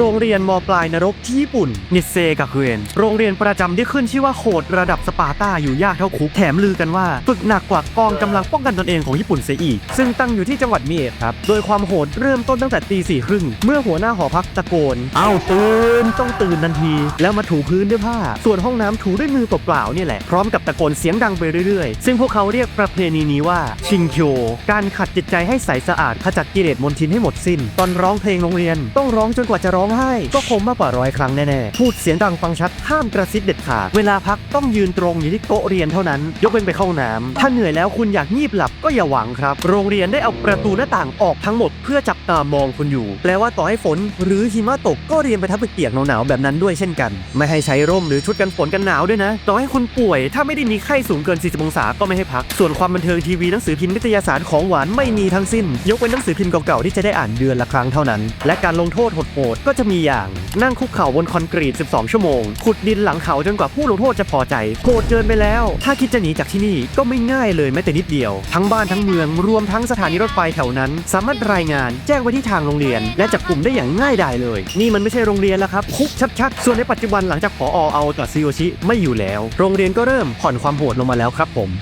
โรงเรียนมปลายนรกที่ญี่ปุ่น นิเซกาคุเอนโรงเรียนประจำที่ขึ้นชื่อว่าโหดระดับสปาร์ตาอยู่ยากเท่าคุกแถมลือกันว่า ฝึกหนักกว่ากองกำลังป้องกันตนเองของญี่ปุ่นเสียอีก ซึ่งตั้งอยู่ที่จังหวัดมิเอะครับ โดยความโหดเริ่มต้นตั้งแต่ตีสี่ครึ่งเมื่อหัวหน้าหอพักตะโกน เอ้าตื่นต้องตื่นทันที แล้วมาถูพื้นด้วยผ้า ส่วนห้องน้ำถูด้วยมือเปล่าๆเนี่ยแหละพร้อมกับตะโกนเสียงดังไปเรื่อยๆ ซึ่งพวกเขาเรียกประเพณีนี้ว่าชิงโคการขัดจิตใจให้ใสสะอาดขจัดกิเลสมนทินให้หมดสิ้น ตอนร้องเพลงโรงเรียนต้องร้องจนกว่าจะร้องไห้ ก็คงมากกว่าร้อยครั้งแน่ๆ พูดเสียงดังฟังชัดห้ามกระซิบเด็ดขาด เวลาพักต้องยืนตรงอยู่ที่โต๊ะเรียนเท่านั้น ยกเว้นไปเข้าห้องน้ำถ้าเหนื่อยแล้วคุณอยากงีบหลับก็อย่าหวังครับ โรงเรียนได้เอาประตูหน้าต่างออกทั้งหมด เพื่อจับตามองคุณอยู่ แปลว่าต่อให้ฝน หรือหิมะตกก็เรียนไปทับเปียกหนาวๆแบบนั้นด้วยเช่นกัน ไม่ให้ใช้ร่มหรือชุดกันฝนกันหนาวด้วยนะ ต่อให้คุณป่วย ถ้าไม่ได้มีไข้สูงเกิน 40 องศาก็ไม่ให้พัก ส่วนความบันเทิงทีวีหนังสือพิมพ์นิตยสารของหวานไม่มีทั้งสิ้น ยกเว้นหนังสือพิมพ์เก่าๆที่จะได้อ่านเดือนละครั้งเท่านั้น และการลงโทษโหดๆก็จะมีอย่างนั่งคุกเข่าบนคอนกรีต 12 ชั่วโมง ขุดดินหลังเขาจนกว่าผู้ลงโทษจะพอใจโหดเกินไปแล้ว ถ้าคิดจะหนีจากที่นี่ก็ไม่ง่ายเลยแม้แต่นิดเดียว ทั้งบ้านทั้งเมืองรวมทั้งสถานีรถไฟแถวนั้น สามารถรายงานแจ้งไว้ที่ทางโรงเรียน และจับกลุ่มได้อย่างง่ายดายเลย นี่มันไม่ใช่โรงเรียนแล้วครับคุกชัดๆส่วนในปัจจุบันหลังจากผอเอากับซีโอชิไม่อยู่แล้ว โรงเรียนก็เริ่มผ่อนความโหดลงมาแล้วครับผม